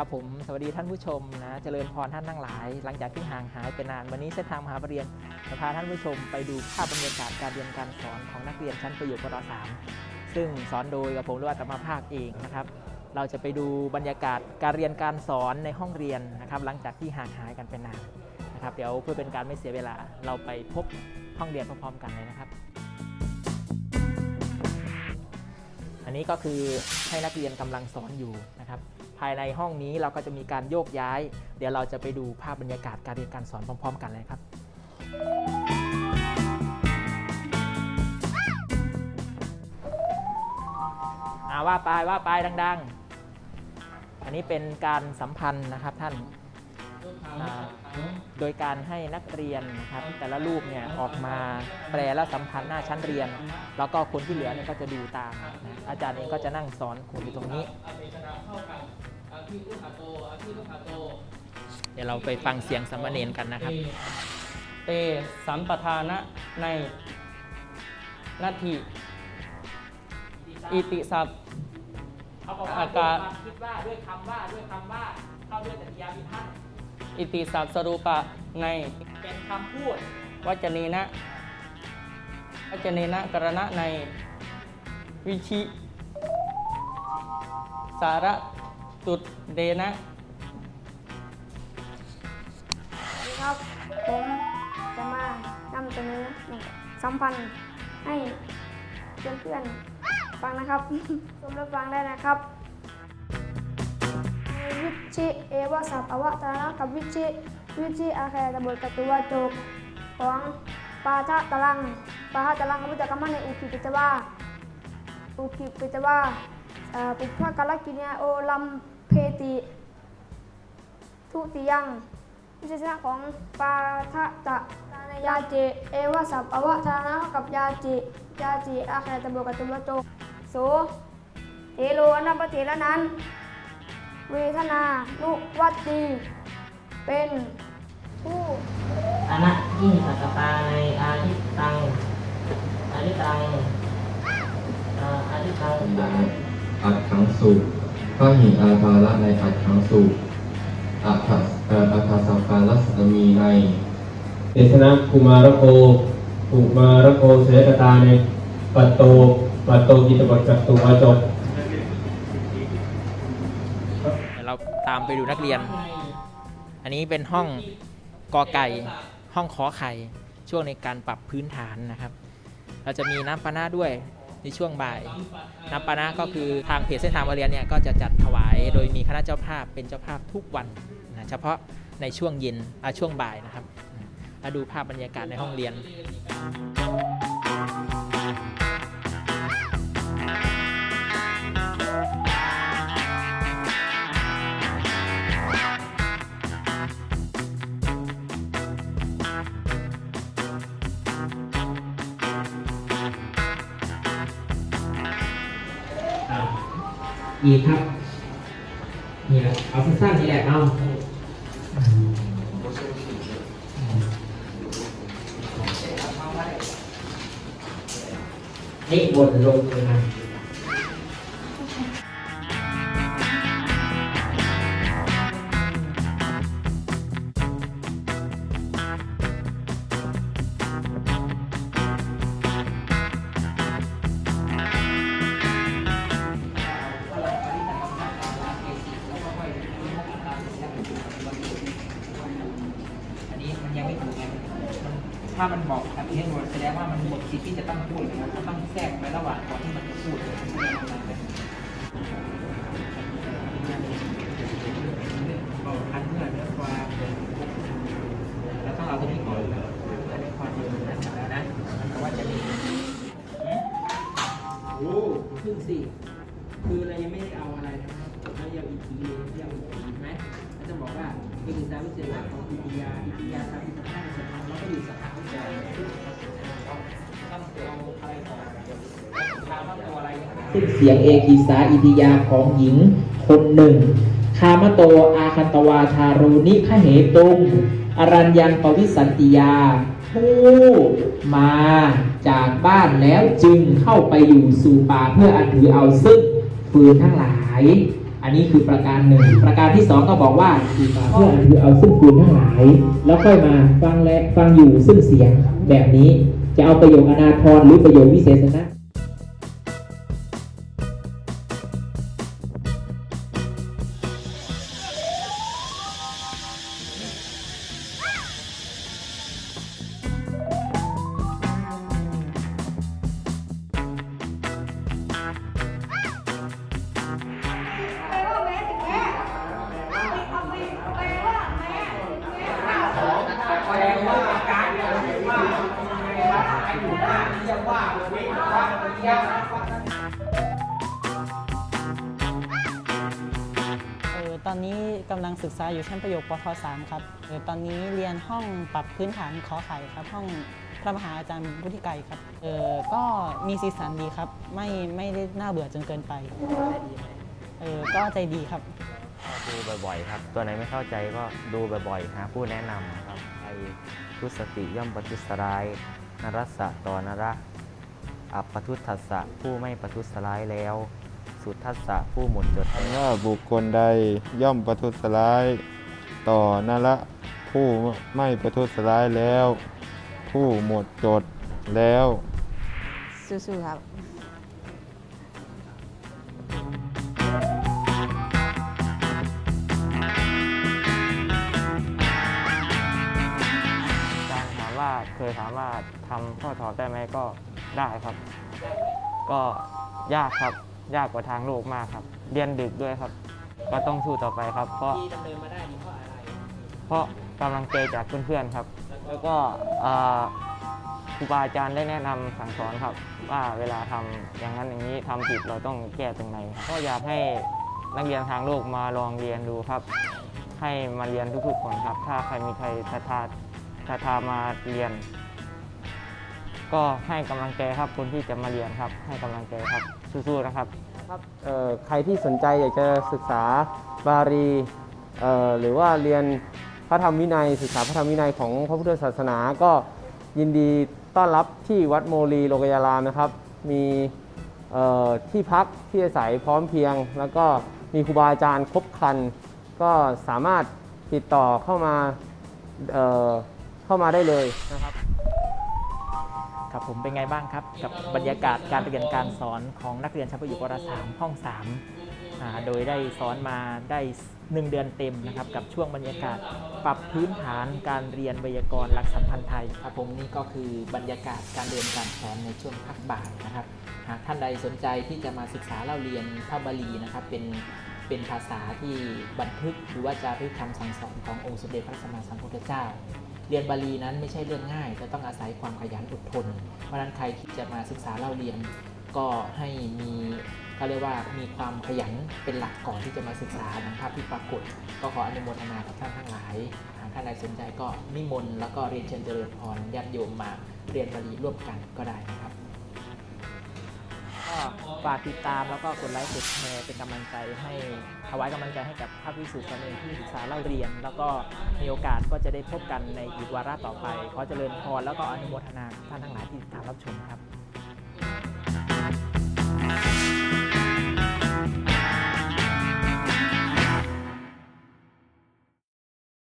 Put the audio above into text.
ครับผมสวัสดีท่านผู้ชมนะเจริญพรท่านทั้งหลาย หลังจากที่ห่างหายไปนาน วันนี้เส้นทางมหาปรริญญาจะพาท่านผู้ชมไปดูภาพบรรยากาศการเรียนการสอนของนักเรียนชั้นประโยชน์ปร3ซึ่งสอนโดยกับผมรือว่าตมาภาคเองนะครับ เราจะไปดูบรรยากาศการเรียนการสอนในห้องเรียนนะครับ หลังจากที่ห่างหายกันไปนานนะครับ เดี๋ยวเพื่อเป็นการไม่เสียเวลาเราไปพบห้องเรียนพร้อมๆกันเลยนะครับ อันนี้ก็คือให้นักเรียนกำลังสอนอยู่นะครับ ภายในห้องนี้เราก็จะมีการโยกย้าย เดี๋ยวเราจะไปดูภาพบรรยากาศการเรียนการสอนพร้อม ๆ กันเลยครับอาว่าไปว่าไปดัง ๆ อันนี้เป็นการสัมพันธ์นะครับท่านอ่าโดยการให้นักเรียนนะครับแต่ละรูปเนี่ยออกมาแปลและสัมพันธ์หน้าชั้นเรียน แล้วก็คนที่เหลือเนี่ยก็จะดูตามนะอาจารย์เองก็จะนั่งสอนครูอยู่ตรงนี้ เดี๋ยวเราไปฟังเสียงสัมมเนนกันนะครับ เตสัมปทานะในนาทีอิติศัพอกอากาศคิดว่าด้วยคำว่าด้วยคำว่าเข้าด้วยตติยาวิพัฒน์อิติศัพสรูปะในเป็นคำพูดวัจเนนะวัจเนนะกรณะในวิชิสาระ ตุดเดนะดีครับ ผมจะมานำเสนอสัมพันธ์ให้เพื่อนๆฟังนะครับ ชมและฟังได้นะครับวิชิเอวาสับอวตารนะกับวิชิวิชิอาแคตะบทกตุวาจกของปาทะตะลังปาทะตะลังเขาจะกำมันในอุคิปิจวาอุคิปิจวาปุพพะกาลกิเนีโอลัม ติทุติยังวิเศษณะของปาทะตะในยาจิเอวะสัพอวะทานะกับยาจิยาจิอาคาตะโบกตุบะโตโสเทโลอนัปเทละนั้น เวทนานุวัตตีเป็นผู้อนัตยิ่งสัตตาในอาทิตตังอาทิตตังเอ่ออาทิตตังอัดขังสุพระหิอาภาระในอัดขังสุอัฏฐะเอ่ออัฏฐสังการัสมีในเทศนะกุมารโคกุมารโคเสกตาในปัตโตปัตโตกิตบทจัตุวาจบเดี๋ยวเราตามไปดูนักเรียน อันนี้เป็นห้องกอไก่ห้องขอไข่ช่วงในการปรับพื้นฐานนะครับ เราจะมีน้ำปานะด้วย ในช่วงบ่ายนับปานะก็คือทางเพจเส้นทางมาเรียนเนี่ยก็จะจัดถวายโดยมีคณะเจ้าภาพเป็นเจ้าภาพทุกวันนะเฉพาะในช่วงเย็นอะช่วงบ่ายนะครับมาดูภาพบรรยากาศในห้องเรียน อีกครับ นี่แหละเอาสั้นๆนี่แหละเอาให้บนลงเล ถ้ามันบอกอันนี้หมดแสดงว่ามันหมดสิทธิ์ที่จะต้องพูดนะครับต้องแทรกไประหว่างก่อนที่มันจะพูดบอก บอกานี่คือสาวิเศษหลักของอิทยาอิทยาทำอิทธิห้าสถานแล้วก็อยู่สถานวิจัยต้งเอาอะไรก่อนถามว่าตัวอะไรซึ่งเสียงเอกีสาอิทิยาของหญิงคนหนึ่ง คามโตอาคันตวาชารูนิพเหตุงอรัญญังปวิสันติยาผู้มาจากบ้านแล้วจึงเข้าไปอยู่สู่ป่าเพื่ออันถือเอาซึ่งฟืนทั้งหลาย อันนี้คือประการหนึ่ง ประการที่สองก็บอกว่าเพื่อคือเอาซึ่งคุณทั้งหลาย แล้วค่อยมาฟังและฟังอยู่ซึ่งเสียงแบบนี้ จะเอาประโยคอนาทรหรือประโยควิเศษนะ เออตอนนี้กำลังศึกษาอยู่ชั้นประโยคปท3ครับเออตอนนี้เรียนห้องปรับพื้นฐานขอไข่ครับ ห้องพระมหาอาจารย์วุฒิไกรครับเออก็มีสีสันดีครับ ไม่ไม่ได้น่าเบื่อจนเกินไปเออก็ใจดีครับ ดูบ่อยๆครับ ตัวไหนไม่เข้าใจก็ดูบ่อยๆหาผู้แนะนำครับไอทุสติย่อมปทุสรายนรัสสะต่อนระ อัปปทุทัสสะผู้ไม่ปทุสร้ายแล้ว สุทัสสะผู้หมดจดแล้วว่าบุคคลใดย่อมประทุษร้าย ต่อนละผู้ไม่ประทุษร้ายแล้ว ผู้หมดจดแล้วสู้ๆครับการถามว่าเคยถามว่าทำข้อสอบได้ไหมก็ ได้ครับ ก็ยากครับ ยากกว่าทางโลกมากครับ เรียนดึกด้วยครับ ก็ต้องสู้ต่อไปครับ เพราะที่ดำเนินมาได้นี่เพราะอะไร เพราะกำลังใจจากเพื่อนๆครับ แล้วก็อ่าครูบาอาจารย์ได้แนะนำสั่งสอนครับ ว่าเวลาทำอย่างนั้นอย่างนี้ทำผิดเราต้องแก้ตรงไหนครับก็อยากให้นักเรียนทางโลกมาลองเรียนดูครับ ให้มาเรียนทุกๆคนครับ ถ้าใครมีใครศรัทธาศรัทธามาเรียน ก็ให้กำลังใจครับคนที่จะมาเรียนครับ ให้กำลังใจครับสู้ๆนะครับครับเอ่อใครที่สนใจอยากจะศึกษาบาลีเอ่อหรือว่าเรียนพระธรรมวินัย ศึกษาพระธรรมวินัยของพระพุทธศาสนา ก็ยินดีต้อนรับที่วัดโมลีโลกยารามนะครับ มีเอ่อที่พักที่อาศัยพร้อมเพรียง แล้วก็มีครูบาอาจารย์ครบครัน ก็สามารถติดต่อเข้ามาเอ่อเข้ามาได้เลยนะครับ ครับผมเป็นไงบ้างครับ กับบรรยากาศการเรียนการสอนของนักเรียนชั้นประถมวสามห้อง3อ่าโดยได้สอนมาได้1เดือนเต็มนะครับกับช่วงบรรยากาศปรับพื้นฐานการเรียนไวยากรณ์หลักสัมพันธ์ไทยครับผมนี่ก็คือบรรยากาศการเรียนการสอนในช่วงพักบ่ายนะครับหากท่านใดสนใจที่จะมาศึกษาเล่าเรียนพระบาลีนะครับเป็นเป็นภาษาที่บันทึกหรือว่าจารึกคำสั่งสอนขององค์สมเด็จพระสัมมาสัมพุทธเจ้า เรียนบาลีนั้นไม่ใช่เรื่องง่ายจะต้องอาศัยความขยันอดทน เพราะนั้นใครที่จะมาศึกษาเล่าเรียน ก็ให้มีเขาเรียกว่ามีความขยันเป็นหลักก่อนที่จะมาศึกษาดังภาพที่ปรากฏ ก็ขออนุโมทนากับท่านทั้งหลายหากท่านใดสนใจก็นิมนต์แล้วก็เรียนเชิญเจริญพรญาติโยมมาเรียนบาลีร่วมกันก็ได้นะครับ ฝากติดตามแล้วก็กดไลค์กดแชร์เป็นกำลังใจให้ถวายกำลังใจให้กับภาพวิสุทธิ์กันเองที่ศึกษาเล่าเรียน แล้วก็มีโอกาสก็จะได้พบกันในอีกวาระต่อไป ขอเจริญพรแล้วก็อนุโมทนาท่านทั้งหลายที่ติดตามรับชมครับ